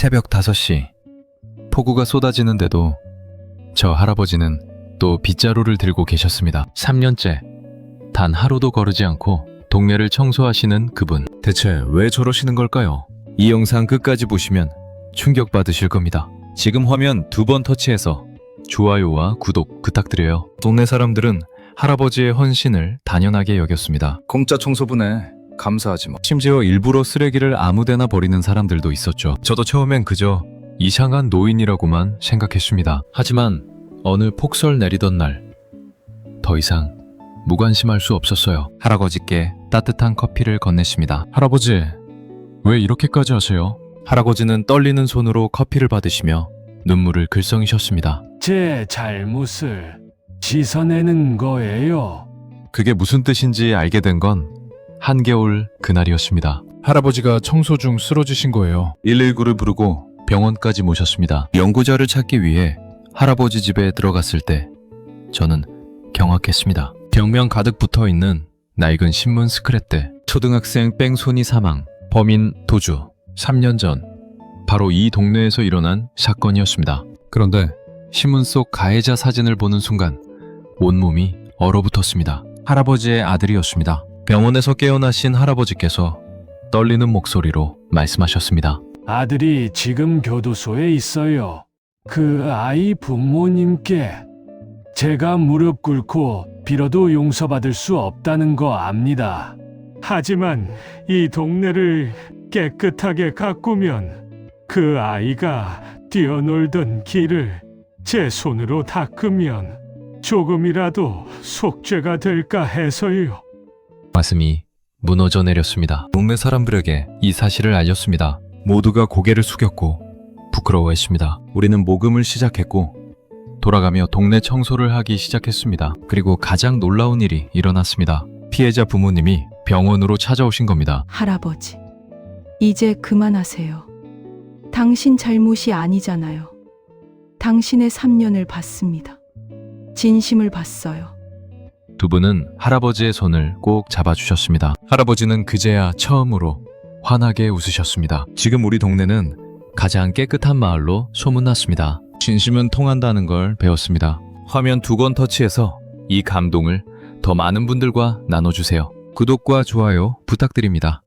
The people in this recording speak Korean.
새벽 5시. 폭우가 쏟아지는데도 저 할아버지는 또 빗자루를 들고 계셨습니다. 3년째 단 하루도 거르지 않고 동네를 청소하시는 그분. 대체 왜 저러시는 걸까요? 이 영상 끝까지 보시면 충격받으실 겁니다. 지금 화면 두 번 터치해서 좋아요와 구독 부탁드려요. 동네 사람들은 할아버지의 헌신을 단연하게 여겼습니다. 공짜 청소부네. 감사하지 뭐. 심지어 일부러 쓰레기를 아무데나 버리는 사람들도 있었죠. 저도 처음엔 그저 이상한 노인이라고만 생각했습니다. 하지만 어느 폭설 내리던 날, 더 이상 무관심할 수 없었어요. 할아버지께 따뜻한 커피를 건넸습니다. 할아버지, 왜 이렇게까지 하세요? 할아버지는 떨리는 손으로 커피를 받으시며 눈물을 글썽이셨습니다. 제 잘못을 씻어내는 거예요. 그게 무슨 뜻인지 알게 된 건 한겨울 그날이었습니다. 할아버지가 청소 중 쓰러지신 거예요. 119를 부르고 병원까지 모셨습니다. 연구자를 찾기 위해 할아버지 집에 들어갔을 때 저는 경악했습니다. 벽면 가득 붙어 있는 낡은 신문 스크랩대, 초등학생 뺑소니 사망, 범인 도주, 3년 전 바로 이 동네에서 일어난 사건이었습니다. 그런데 신문 속 가해자 사진을 보는 순간 온몸이 얼어붙었습니다. 할아버지의 아들이었습니다. 병원에서 깨어나신 할아버지께서 떨리는 목소리로 말씀하셨습니다. 아들이 지금 교도소에 있어요. 그 아이 부모님께 제가 무릎 꿇고 빌어도 용서받을 수 없다는 거 압니다. 하지만 이 동네를 깨끗하게 가꾸면 그 아이가 뛰어놀던 길을 제 손으로 닦으면 조금이라도 속죄가 될까 해서요. 가슴이 무너져 내렸습니다. 동네 사람들에게 이 사실을 알렸습니다. 모두가 고개를 숙였고 부끄러워했습니다. 우리는 모금을 시작했고 돌아가며 동네 청소를 하기 시작했습니다. 그리고 가장 놀라운 일이 일어났습니다. 피해자 부모님이 병원으로 찾아오신 겁니다. 할아버지, 이제 그만하세요. 당신 잘못이 아니잖아요. 당신의 3년을 봤습니다. 진심을 봤어요. 두 분은 할아버지의 손을 꼭 잡아주셨습니다. 할아버지는 그제야 처음으로 환하게 웃으셨습니다. 지금 우리 동네는 가장 깨끗한 마을로 소문났습니다. 진심은 통한다는 걸 배웠습니다. 화면 두번 터치해서 이 감동을 더 많은 분들과 나눠주세요. 구독과 좋아요 부탁드립니다.